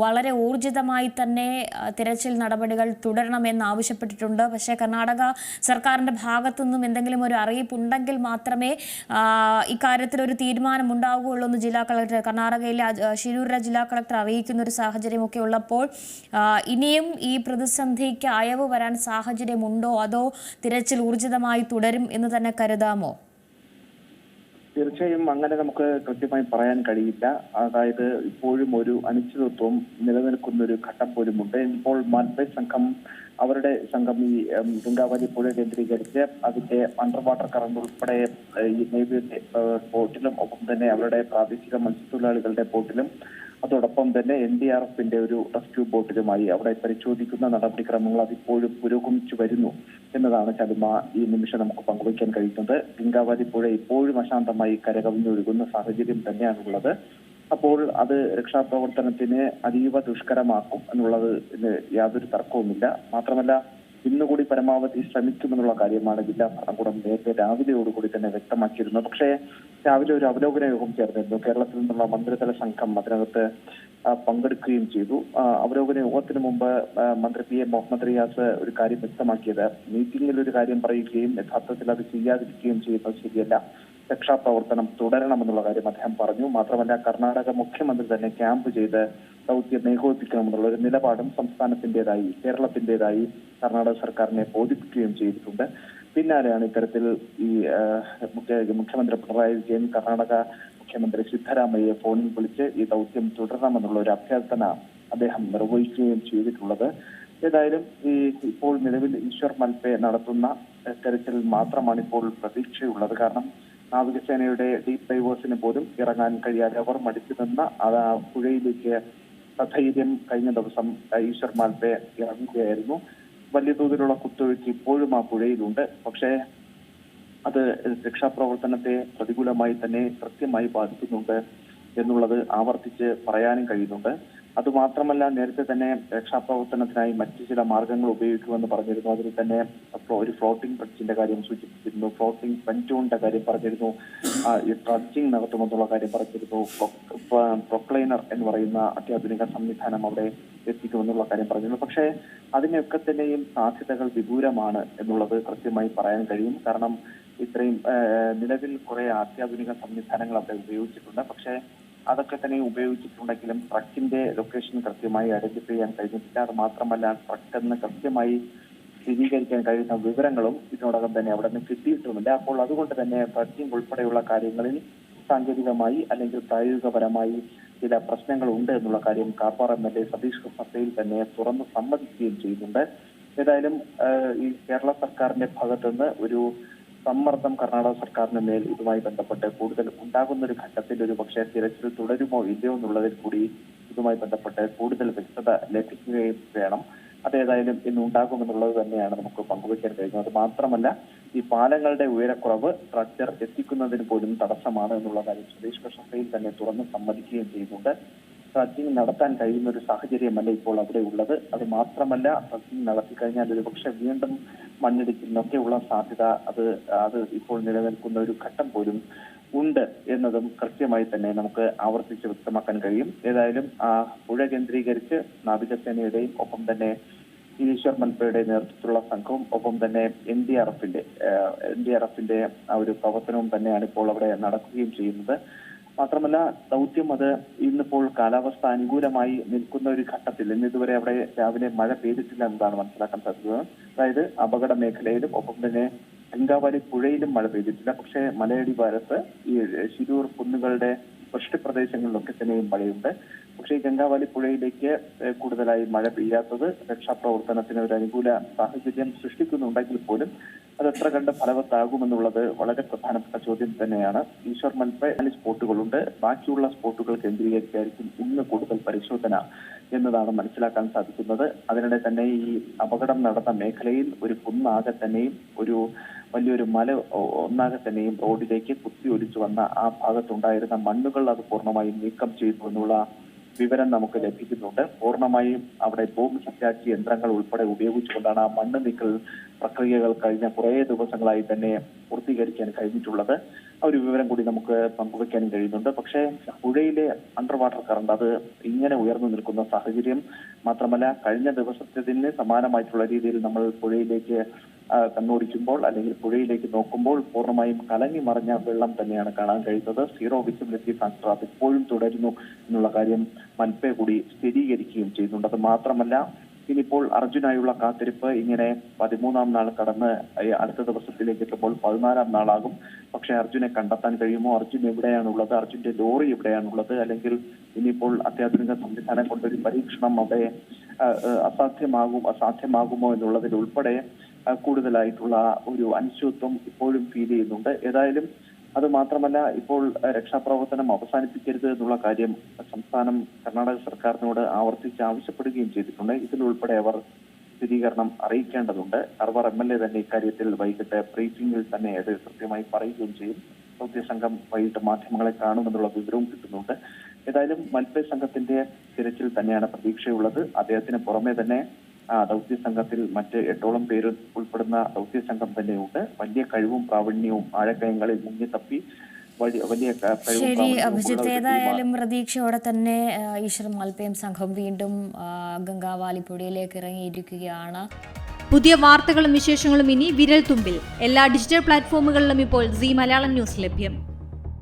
വളരെ ഊർജിതമായി തന്നെ തിരച്ചിൽ നടപടികൾ തുടരണമെന്ന് ആവശ്യപ്പെട്ടിട്ടുണ്ട്. പക്ഷേ കർണാടക സർക്കാരിന്റെ ഭാഗത്തു നിന്നും എന്തെങ്കിലും ഒരു അറിയിപ്പുണ്ടെങ്കിൽ മാത്രമേ ആ, ഇക്കാര്യത്തിൽ ഒരു തീരുമാനം ഉണ്ടാവുകയുള്ളൂ എന്ന് ജില്ലാ കളക്ടർ കർണാടകയിലെ ശിരൂരിലെ ജില്ലാ കളക്ടർ അറിയിക്കുന്ന ഒരു സാഹചര്യമൊക്കെ ഉള്ളപ്പോൾ ഇനിയും ഈ പ്രതിസന്ധിക്ക് അയവ് വരാൻ സാഹചര്യമുണ്ടോ? അതോ തിരച്ചിൽ ഊർജിതമായി തുടരും എന്ന് തന്നെ കരുതാമോ? തീർച്ചയായും അങ്ങനെ നമുക്ക് കൃത്യമായി പറയാൻ കഴിയില്ല. അതായത് ഇപ്പോഴും ഒരു അനിശ്ചിതത്വം നിലനിൽക്കുന്ന ഒരു ഘട്ടം പോലുമുണ്ട് ഇപ്പോൾ മാൽപ്പേ സംഘം അവരുടെ സംഘം ഈ ഗംഗാവലി പുഴ കേന്ദ്രീകരിച്ച് അതിന്റെ അണ്ടർ വാട്ടർ കറണ്ട് ഉൾപ്പെടെ ഈ നേവിയുടെ ബോട്ടിലും ഒപ്പം തന്നെ അവരുടെ പ്രാദേശിക മത്സ്യത്തൊഴിലാളികളുടെ ബോട്ടിലും അതോടൊപ്പം തന്നെ എൻ ഡി ആർ എഫിന്റെ ഒരു റെസ്ക്യൂ ബോട്ടിലുമായി അവിടെ പരിശോധിക്കുന്ന നടപടിക്രമങ്ങൾ അതിപ്പോഴും പുരോഗമിച്ചു വരുന്നു എന്നതാണ് ചലുമ ഈ നിമിഷം നമുക്ക് പങ്കുവയ്ക്കാൻ കഴിയുന്നത്. ഗംഗാവലി പുഴ ഇപ്പോഴും അശാന്തമായി കരകവിഞ്ഞൊഴുകുന്ന സാഹചര്യം തന്നെയാണുള്ളത്. അപ്പോൾ അത് രക്ഷാപ്രവർത്തനത്തിന് അതീവ ദുഷ്കരമാക്കും എന്നുള്ളത് യാതൊരു തർക്കവുമില്ല. മാത്രമല്ല ഇന്നുകൂടി പരമാവധി ശ്രമിക്കുമെന്നുള്ള കാര്യമാണ് ജില്ലാ ഭരണകൂടം നേരത്തെ രാവിലെയോടുകൂടി തന്നെ വ്യക്തമാക്കിയിരുന്നത്. പക്ഷേ രാവിലെ ഒരു അവലോകന യോഗം ചേർന്നിരുന്നു. കേരളത്തിൽ നിന്നുള്ള മന്ത്രിതല സംഘം അതിനകത്ത് പങ്കെടുക്കുകയും ചെയ്തു. അവലോകന യോഗത്തിന് മുമ്പ് മന്ത്രി പി എ മുഹമ്മദ് റിയാസ് ഒരു കാര്യം വ്യക്തമാക്കിയത്. മീറ്റിംഗിൽ ഒരു കാര്യം പറയുകയും യഥാർത്ഥത്തിൽ അത് ചെയ്യാതിരിക്കുകയും ചെയ്യുന്നത് ശരിയല്ല. രക്ഷാപ്രവർത്തനം തുടരണമെന്നുള്ള കാര്യം അദ്ദേഹം പറഞ്ഞു. മാത്രമല്ല കർണാടക മുഖ്യമന്ത്രി തന്നെ ക്യാമ്പ് ചെയ്ത് ദൗത്യം ഏകോപിപ്പിക്കണമെന്നുള്ള ഒരു നിലപാടും സംസ്ഥാനത്തിന്റേതായി കേരളത്തിന്റേതായി കർണാടക സർക്കാരിനെ ബോധിപ്പിക്കുകയും ചെയ്തിട്ടുണ്ട്. പിന്നാലെയാണ് ഇത്തരത്തിൽ ഈ മുഖ്യമന്ത്രി പിണറായി വിജയൻ കർണാടക മുഖ്യമന്ത്രി സിദ്ധരാമയ്യെ ഫോണിൽ വിളിച്ച് ഈ ദൗത്യം തുടരണമെന്നുള്ള ഒരു അഭ്യർത്ഥന അദ്ദേഹം നിർവഹിക്കുകയും ചെയ്തിട്ടുള്ളത്. ഏതായാലും ഈ ഇപ്പോൾ നിലവിൽ ഈശ്വർ മൽപെ നടത്തുന്ന തെരച്ചിൽ മാത്രമാണ് ഇപ്പോൾ പ്രതീക്ഷയുള്ളത്. കാരണം നാവികസേനയുടെ ഡീപ് ഡൈവേഴ്സിന് പോലും ഇറങ്ങാൻ കഴിയാതെ അവർ മടിച്ചു നിന്ന പുഴയിലേക്ക് സധൈര്യം കഴിഞ്ഞ ദിവസം ഈശ്വർ മാൽപെ ഇറങ്ങുകയായിരുന്നു. വലിയ തോതിലുള്ള കുത്തൊഴുക്ക് ഇപ്പോഴും ആ പുഴയിലുണ്ട്. പക്ഷേ അത് രക്ഷാപ്രവർത്തനത്തെ പ്രതികൂലമായി തന്നെ കൃത്യമായി ബാധിക്കുന്നുണ്ട് എന്നുള്ളത് ആവർത്തിച്ച് പറയാനും കഴിയുന്നുണ്ട്. അതുമാത്രമല്ല നേരത്തെ തന്നെ രക്ഷാപ്രവർത്തനത്തിനായി മറ്റു ചില മാർഗങ്ങൾ ഉപയോഗിക്കുമെന്ന് പറഞ്ഞിരുന്നു. അതിൽ തന്നെ ഒരു ഫ്ലോട്ടിംഗ് ബ്രിഡ്ജിന്റെ കാര്യം സൂചിപ്പിച്ചിരുന്നു. ഫ്ലോട്ടിംഗ് പെന്റൂണിന്റെ കാര്യം പറഞ്ഞിരുന്നു. ഈ ട്രഡ്ജിങ് നടത്തുമെന്നുള്ള കാര്യം പറഞ്ഞിരുന്നു. പ്രൊക്ലൈനർ എന്ന് പറയുന്ന അത്യാധുനിക സംവിധാനം അവിടെ എത്തിക്കുമെന്നുള്ള കാര്യം പറഞ്ഞിരുന്നു. പക്ഷേ അതിനൊക്കെ തന്നെയും സാധ്യതകൾ വിദൂരമാണ് എന്നുള്ളത് കൃത്യമായി പറയാൻ കഴിയും. കാരണം ഇത്രയും നിലവിൽ കുറെ അത്യാധുനിക സംവിധാനങ്ങൾ അവിടെ ഉപയോഗിച്ചിട്ടുണ്ട്. പക്ഷേ അതൊക്കെ തന്നെ ഉപയോഗിച്ചിട്ടുണ്ടെങ്കിലും ട്രക്കിന്റെ ലൊക്കേഷൻ കൃത്യമായി ഐഡന്റിഫൈ ചെയ്യാൻ കഴിഞ്ഞിട്ടില്ല. അത് മാത്രമല്ല ട്രക്ക് എന്ന് കൃത്യമായി സ്ഥിരീകരിക്കാൻ കഴിയുന്ന വിവരങ്ങളും ഇതിനോടകം തന്നെ അവിടെ നിന്ന് കിട്ടിയിട്ടുമില്ല. അപ്പോൾ അതുകൊണ്ട് തന്നെ ട്രക്കിംഗ് ഉൾപ്പെടെയുള്ള കാര്യങ്ങളിൽ സാങ്കേതികമായി അല്ലെങ്കിൽ പ്രായോഗികപരമായി ചില പ്രശ്നങ്ങൾ ഉണ്ട് എന്നുള്ള കാര്യം Kappara M L A Satheesh കൃഷ്ണയിൽ തന്നെ തുറന്ന് സമ്മതിക്കുകയും ചെയ്യുന്നുണ്ട്. ഏതായാലും ഈ കേരള സർക്കാരിന്റെ ഭാഗത്തുനിന്ന് ഒരു സമ്മർദ്ദം കർണാടക സർക്കാരിന് മേൽ ഇതുമായി ബന്ധപ്പെട്ട് കൂടുതൽ ഉണ്ടാകുന്ന ഒരു ഘട്ടത്തിൽ ഒരു പക്ഷേ തിരച്ചിൽ തുടരുമോ ഇല്ലയോ എന്നുള്ളതിൽ കൂടി ഇതുമായി ബന്ധപ്പെട്ട് കൂടുതൽ വ്യക്തത ലഭിക്കുകയും വേണം. അതേതായാലും ഇന്ന് ഉണ്ടാകുമെന്നുള്ളത് തന്നെയാണ് നമുക്ക് പങ്കുവയ്ക്കാൻ കഴിയുന്നത്. അത് മാത്രമല്ല ഈ പാലങ്ങളുടെ ഉയരക്കുറവ് സ്ട്രക്ചർ എത്തിക്കുന്നതിന് പോലും തടസ്സമാണ് എന്നുള്ള കാര്യം സുരേഷ് കൃഷ്ണയിൽ തന്നെ തുറന്ന് സമ്മതിക്കുകയും ചെയ്യുന്നുണ്ട്. ട്രക്കിംഗ് നടത്താൻ കഴിയുന്ന ഒരു സാഹചര്യമല്ല ഇപ്പോൾ അവിടെ ഉള്ളത്? അത് മാത്രമല്ല ട്രക്കിംഗ് നടത്തി കഴിഞ്ഞാൽ ഒരു പക്ഷെ വീണ്ടും മണ്ണിടിച്ചിലിനൊക്കെയുള്ള സാധ്യത അത് അത് ഇപ്പോൾ നിലനിൽക്കുന്ന ഒരു ഘട്ടം പോലും ഉണ്ട് എന്നതും കൃത്യമായി തന്നെ നമുക്ക് ആവർത്തിച്ച് വ്യക്തമാക്കാൻ കഴിയും. ഏതായാലും ആ പുഴ കേന്ദ്രീകരിച്ച് നാവികസേനയുടെയും ഒപ്പം തന്നെ ഈശ്വർ മൽപ്പയുടെ നേതൃത്വത്തിലുള്ള സംഘവും ഒപ്പം തന്നെ എൻ ഡി ആർ എഫിന്റെ എൻ ഡി ആർ എഫിന്റെ ആ ഒരു പ്രവർത്തനവും തന്നെയാണ് ഇപ്പോൾ അവിടെ നടക്കുകയും ചെയ്യുന്നത്. മാത്രമല്ല ദൗത്യം അത് ഇന്നിപ്പോൾ കാലാവസ്ഥ അനുകൂലമായി നിൽക്കുന്ന ഒരു ഘട്ടത്തിൽ ഇന്ന് ഇതുവരെ അവിടെ രാവിലെ മഴ പെയ്തിട്ടില്ല എന്നതാണ് മനസ്സിലാക്കാൻ സാധിക്കുന്നത് അതായത് അപകട മേഖലയിലും ഒപ്പം തന്നെ ഗംഗാവാലി പുഴയിലും മഴ പെയ്തിട്ടില്ല. പക്ഷേ മലയടി ഭാരത്ത് ഈ ശിരൂർ കുന്നുകളുടെ വൃഷ്ടിപ്രദേശങ്ങളിലൊക്കെ തന്നെയും മഴയുണ്ട്. പക്ഷേ ഈ ഗംഗാവാലി പുഴയിലേക്ക് കൂടുതലായി മഴ പെയ്യാത്തത് രക്ഷാപ്രവർത്തനത്തിന് ഒരു അനുകൂല സാഹചര്യം സൃഷ്ടിക്കുന്നുണ്ടെങ്കിൽ പോലും അത് എത്ര കണ്ട് ഫലവത്താകുമെന്നുള്ളത് വളരെ പ്രധാനപ്പെട്ട ചോദ്യം തന്നെയാണ്. ഈശ്വർ മൽപ്പ നാല് സ്പോട്ടുകളുണ്ട്. ബാക്കിയുള്ള സ്പോട്ടുകൾ കേന്ദ്രീകരിച്ചായിരിക്കും ഇന്ന് കൂടുതൽ പരിശോധന എന്നതാണ് മനസ്സിലാക്കാൻ സാധിക്കുന്നത്. അതിനിടെ തന്നെ ഈ അപകടം നടന്ന മേഖലയിൽ ഒരു കുന്നാകെ തന്നെയും ഒരു വലിയൊരു മല ഒന്നാകെ തന്നെയും റോഡിലേക്ക് കുത്തി ഒലിച്ചു വന്ന ആ ഭാഗത്തുണ്ടായിരുന്ന മണ്ണുകൾ അത് പൂർണമായും നീക്കം ചെയ്തു എന്നുള്ള വിവരം നമുക്ക് ലഭിക്കുന്നുണ്ട്. പൂർണമായും അവിടെ ഭൂമി സത്യാക്കി യന്ത്രങ്ങൾ ഉൾപ്പെടെ ഉപയോഗിച്ചുകൊണ്ടാണ് ആ മണ്ണ് നീക്കൽ പ്രക്രിയകൾ കഴിഞ്ഞ കുറേ ദിവസങ്ങളായി തന്നെ പൂർത്തീകരിക്കാൻ കഴിഞ്ഞിട്ടുള്ളത്. ആ ഒരു വിവരം കൂടി നമുക്ക് പങ്കുവയ്ക്കാനും കഴിയുന്നുണ്ട്. പക്ഷേ പുഴയിലെ അണ്ടർ വാട്ടർ കറണ്ട് അത് ഇങ്ങനെ ഉയർന്നു നിൽക്കുന്ന സാഹചര്യം മാത്രമല്ല കഴിഞ്ഞ ദിവസത്തിന് സമാനമായിട്ടുള്ള രീതിയിൽ നമ്മൾ പുഴയിലേക്ക് കണ്ണോടിക്കുമ്പോൾ അല്ലെങ്കിൽ പുഴയിലേക്ക് നോക്കുമ്പോൾ പൂർണമായും കലങ്ങി മറിഞ്ഞ വെള്ളം തന്നെയാണ് കാണാൻ കഴിയുന്നത്. സീറോ വിസിബിലിറ്റി ഫാക്ടർ അത് ഇപ്പോഴും തുടരുന്നു എന്നുള്ള കാര്യം മൽപ്പെ കൂടി സ്ഥിരീകരിക്കുകയും ചെയ്യുന്നുണ്ട്. അത് മാത്രമല്ല ഇനിയിപ്പോൾ അർജുനായുള്ള കാത്തിരിപ്പ് ഇങ്ങനെ പതിമൂന്നാം നാൾ കടന്ന് അടുത്ത ദിവസത്തിലേക്ക് എത്തുമ്പോൾ പതിനാലാം നാളാകും. പക്ഷെ അർജുനെ കണ്ടെത്താൻ കഴിയുമോ? അർജുൻ എവിടെയാണുള്ളത്? അർജുന്റെ ലോറി എവിടെയാണുള്ളത്? അല്ലെങ്കിൽ ഇനിയിപ്പോൾ അത്യാധുനിക സംവിധാനം കൊണ്ടൊരു പരീക്ഷണം അവിടെ അസാധ്യമാകും അസാധ്യമാകുമോ എന്നുള്ളതിൽ ഉൾപ്പെടെ കൂടുതലായിട്ടുള്ള ഒരു അനിശ്ചിതത്വം ഇപ്പോഴും ഫീൽ ചെയ്യുന്നുണ്ട്. ഏതായാലും അത് മാത്രമല്ല ഇപ്പോൾ രക്ഷാപ്രവർത്തനം അവസാനിപ്പിക്കരുത് എന്നുള്ള കാര്യം സംസ്ഥാനം കർണാടക സർക്കാരിനോട് ആവർത്തിച്ച് ആവശ്യപ്പെടുകയും ചെയ്തിട്ടുണ്ട്. ഇതിലുൾപ്പെടെ അവർ സ്ഥിരീകരണം അറിയിക്കേണ്ടതുണ്ട്. സർവർ എം എൽ എ തന്നെ ഇക്കാര്യത്തിൽ വൈകിട്ട് ബ്രീഫിംഗിൽ തന്നെ അത് കൃത്യമായി പറയുകയും ചെയ്യും. സൗദ്യ സംഘം വൈകിട്ട് മാധ്യമങ്ങളെ കാണുമെന്നുള്ള വിവരവും കിട്ടുന്നുണ്ട്. ഏതായാലും മൽപേ സംഘത്തിന്റെ തിരച്ചിൽ തന്നെയാണ് പ്രതീക്ഷയുള്ളത്. അദ്ദേഹത്തിന് പുറമെ തന്നെ ദൗത്യ സംഘത്തിൽ മറ്റ് എട്ടോളം പേര് ഉൾപ്പെടുന്ന ദൗത്യ സംഘം തന്നെയുണ്ട്. വലിയ കഴിവും പ്രാവീണ്യവും ആഴക്കയങ്ങളിൽ മുങ്ങിത്തപ്പി ശരി അഭിജിത്ത് ഏതായാലും പ്രതീക്ഷയോടെ തന്നെ ഈശ്വർ മൽപ്പയും സംഘം വീണ്ടും ഗംഗാവാലിപ്പുഴയിലേക്ക് ഇറങ്ങിയിരിക്കുകയാണ്. പുതിയ വാർത്തകളും വിശേഷങ്ങളും ഇനി വിരൽ തുമ്പിൽ എല്ലാ ഡിജിറ്റൽ പ്ലാറ്റ്ഫോമുകളിലും ഇപ്പോൾ സി മലയാളം ന്യൂസ് ലഭ്യം.